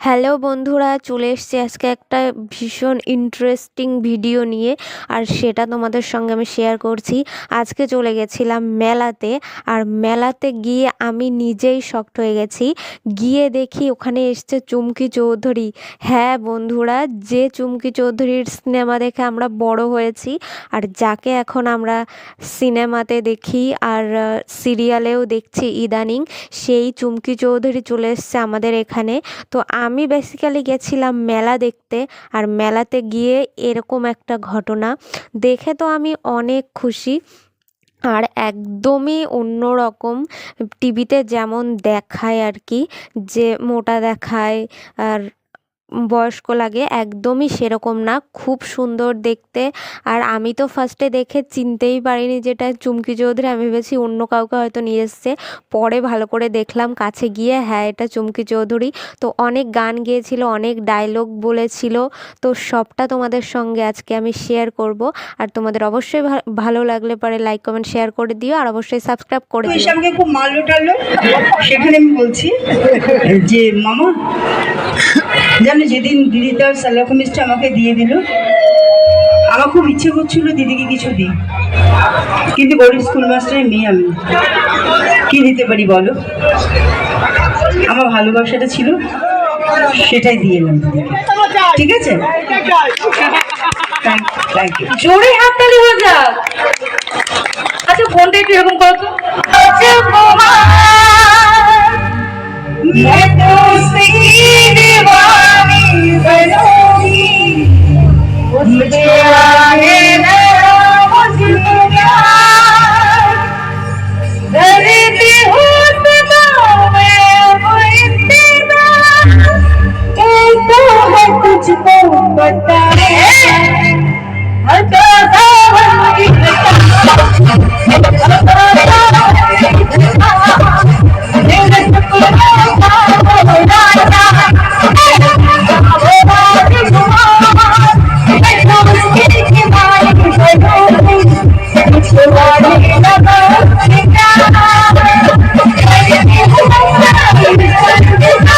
Hello বন্ধুরা, চলে এসছি আজকে একটা ভীষণ ইন্টারেস্টিং ভিডিও নিয়ে, আর সেটা তোমাদের সঙ্গে আমি শেয়ার করছি। আজকে চলে গেছিলাম মেলাতে, আর মেলাতে গিয়ে আমি নিজেই শক্ট হয়ে গেছি। গিয়ে দেখি ওখানে এসছে চুমকি চৌধুরী। হ্যাঁ বন্ধুরা, যে চুমকি চৌধুরীর সিনেমা দেখে আমরা বড় হয়েছি, আর যাকে এখন আমরা সিনেমাতে দেখি আর সিরিয়ালেও দেখছি ইদানিং, সেই চুমকি চৌধুরী চলে এসছে আমাদের এখানে। তো আমি বেসিক্যালি গেছিলাম মেলা দেখতে আর মেলাতে গিয়ে এরকম একটা ঘটনা। দেখে তো আমি অনেক খুশি। আর একদমই অন্যরকম টিভিতে যেমন দেখায় আর কি, যে মোটা দেখায় আর বয়স্ক লাগে, একদমই সেরকম না। খুব সুন্দর দেখতে। আর আমি তো ফার্স্টে দেখে চিনতেই পারিনি যেটা। চুমকি চৌধুরী, আমি ভেবেছি অন্য কাউকে হয়তো নিয়ে এসছে। পরে ভালো করে দেখলাম, কাছে গিয়ে হ্যাঁ এটা চুমকি চৌধুরী। তো অনেক গান গেয়েছিল, অনেক ডায়লগ বলেছিল। তো সবটা তোমাদের সঙ্গে আজকে আমি শেয়ার করব। আর তোমাদের অবশ্যই ভালো লাগলে পরে লাইক কমেন্ট শেয়ার করে দিও। আর অবশ্যই সাবস্ক্রাইব করে দিও। সেখানে আমি বলছি যে, মামা যেন যেদিন দিদি তার সাল্লা খমিজটা আমাকে দিয়ে দিল আমার খুব ইচ্ছে করছিল দিদিকে কিছু দিই। কিন্তু গরিব স্কুল মাস্টারের মেয়ে আমি। কি দিতে পারি বলো? আমার ভালোবাসাটা ছিল সেটাই দিয়ে এলাম ঠিক আছে? জোরে হাততালি হয়ে যাক। আচ্ছা ফোনটা একটু এরকম করো তো। আচ্ছা, ਲੋਗੀ ਉਸ ਦੇ ਆਏ। Thank you.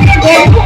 Oh.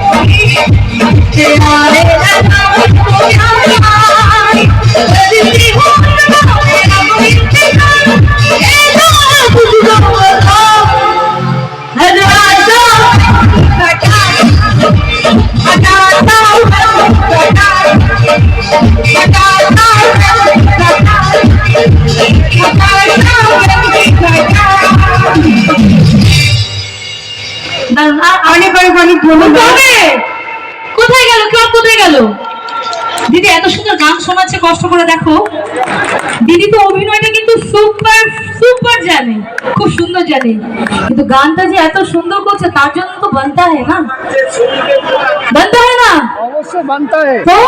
কোথায় গেল? কেউ কোথায় গেল? দিদি এত সুন্দর গান শোনাচ্ছে কষ্ট করে দেখো। দিদি তো অভিনয়টা কিন্তু সুপার সুপার জানে। খুব সুন্দর জানে। কিন্তু গানটা যে এত সুন্দর করছে তার জন্য তো বানতে হয় না? বানতে হয় না? অবশ্যই মানতে হয় তো?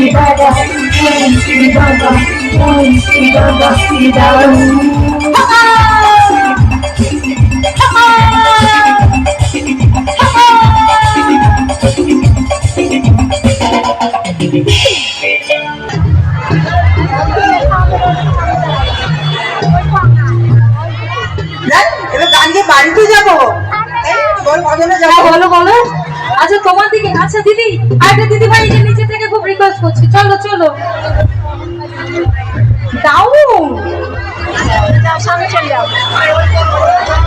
এবার গান গিয়ে বাড়িতে যাব বল কজনে যাব? হ্যাঁ বলো বলো। আচ্ছা তোমার দিকে আচ্ছা দিদি, আরেকটা দিদি নিচে থেকে খুব রিকোয়েস্ট করছি। চলো চলো। দাও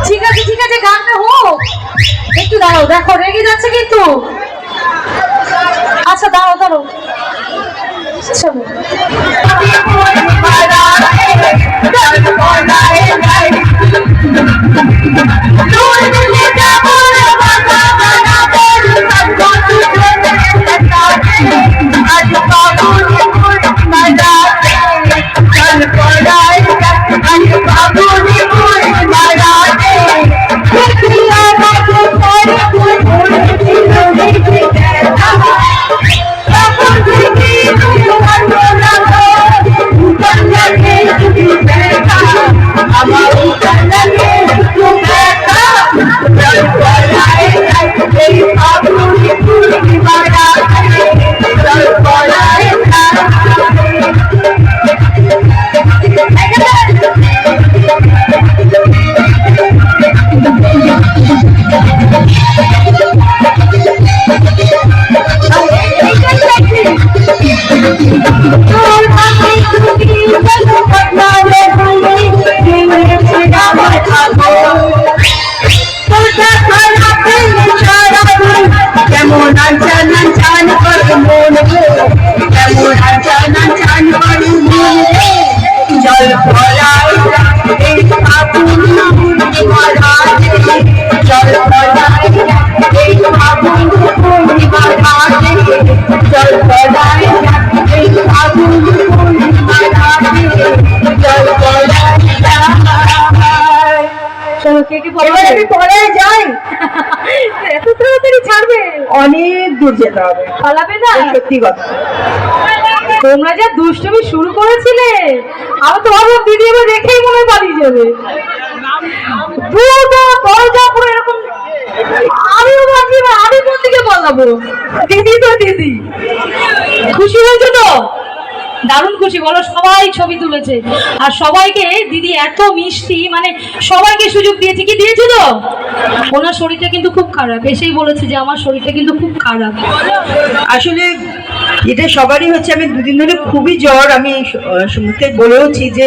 ঠিক আছে ঠিক আছে, গানটা হোক। একটু দাঁড়াও, দেখো, রেগে যাচ্ছে কিন্তু। আচ্ছা দাঁড়াও দাঁড়াও। চলো কেমন চলো কে কে পরে যাই। এত তাড়াতাড়ি ছাড়বে? অনেক দূর যেতে হবে। পালাবে না? সত্যি কথা। তোমরা যা দুষ্টুমি শুরু করেছিলে আমি তো ভাবলাম দিদি এবার রেখেই মনে হয় পালিয়ে যাবে। দুটো দরজা পুরো এরকম। আমিও ভাবছি আমি কোন দিকে পালাবো। দিদি তো দিদি। খুশি হয়েছে তো? দারুণ খুশি, বলো, সবাই ছবি তুলেছে। আর সবাইকে দিদি এত মিষ্টি মানে সবাইকে সুযোগ দিয়েছে। কি দিয়েছে তো? ওনার শরীরটা কিন্তু খুব খারাপ, এসেই বলেছে যে আমার শরীরটা কিন্তু খুব খারাপ। আসলে এটা সবারই হচ্ছে, আমি দুদিন ধরে খুবই জ্বর, আমি সমুদ্রে বলেওছি যে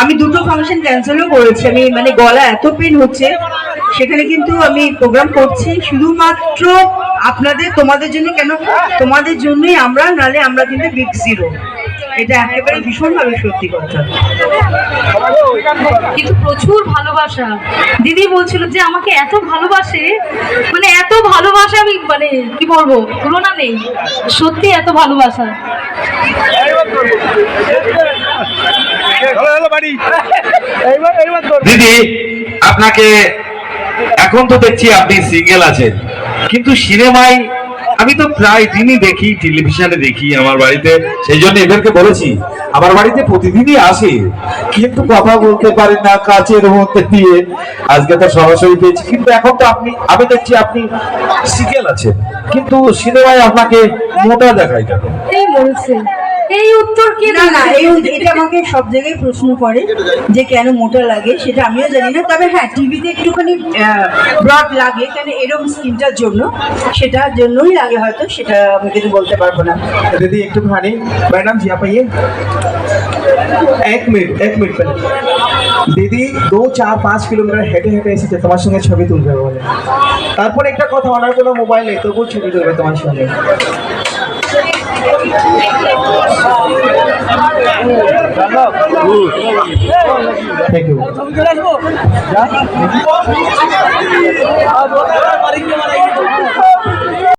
আমি দুটো ফাংশন ক্যান্সেলও করেছি, আমি মানে গলা এত পেন হচ্ছে, সেখানে কিন্তু আমি প্রোগ্রাম করছি, শুধুমাত্র আপনাদের, তোমাদের জন্য কেন? তোমাদের জন্যই আমরা, নালে আমরা কিন্তু বিগ জিরো এটা একেবারে ভীষণভাবে সত্যি কথা। কিন্তু প্রচুর ভালোবাসা। দিদি বলছিল যে আমাকে এত ভালোবাসে মানে এত ভালোবাসা আমি মানে কি বলব তুলনা নেই। সত্যি এত ভালোবাসা। দিদি আপনাকে এখন তো দেখছি আপনি সিঙ্গেল আছেন। কিন্তু সিনেমায় আমি তো প্রায় দিনই দেখি টেলিভিশনে দেখি আমার বাড়িতে। সেই জন্য এদেরকে বলেছি, আমার বাড়িতে প্রতিদিনই আসে। কিন্তু কথা বলতে পারে না কাচের মধ্যে দিয়ে। আজকে তো সরাসরি পেয়েছি। কিন্তু এখন তো আপনি, আমি দেখছি আপনি সিকেল আছেন। কিন্তু সিনেমায় আপনাকে মোটা দেখায় কেন? এই উত্তর কি না না এই এটা আমাকে সব জায়গায় প্রশ্ন করে যে কেন মোটা লাগে সেটা আমিও জানি না। তবে হ্যাঁ টিভিতে একটুখানি ব্রড লাগে কেন এরকম স্কিনটার জন্য সেটার জন্যই লাগে হয়তো সেটা আমি কিন্তু বলতে পারব না। দিদি একটু ভারী ম্যাডাম জিয়া পাইয়ে এক মিনিট এক মিনিট দিদি দু চার পাঁচ কিলোমিটার হেঁটে হেঁটে এসেছে তোমার সঙ্গে ছবি তুলবে বলে। তারপর একটা কথা অর্ডার কোনো মোবাইল নেই তবুও ছবি তুলবে তোমার সঙ্গে। Thank you